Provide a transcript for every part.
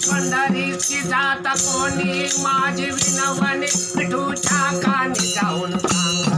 पंढरीची जाता कोणी माझी विनवणी विठूच्या कानी जाऊन सांगा.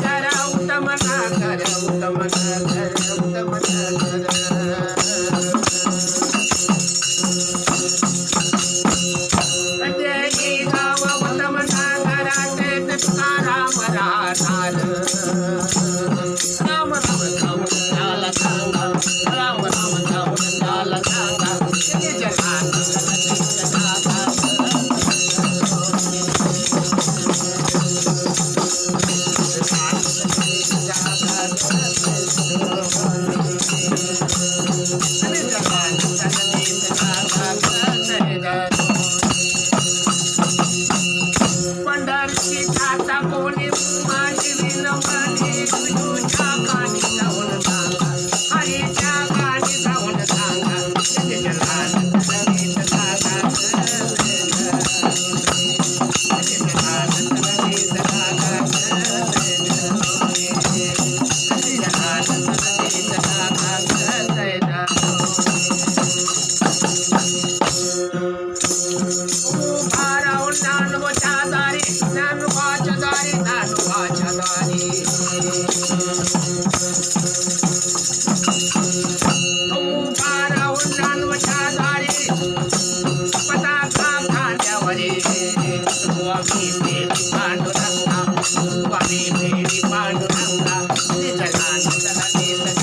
do it. సన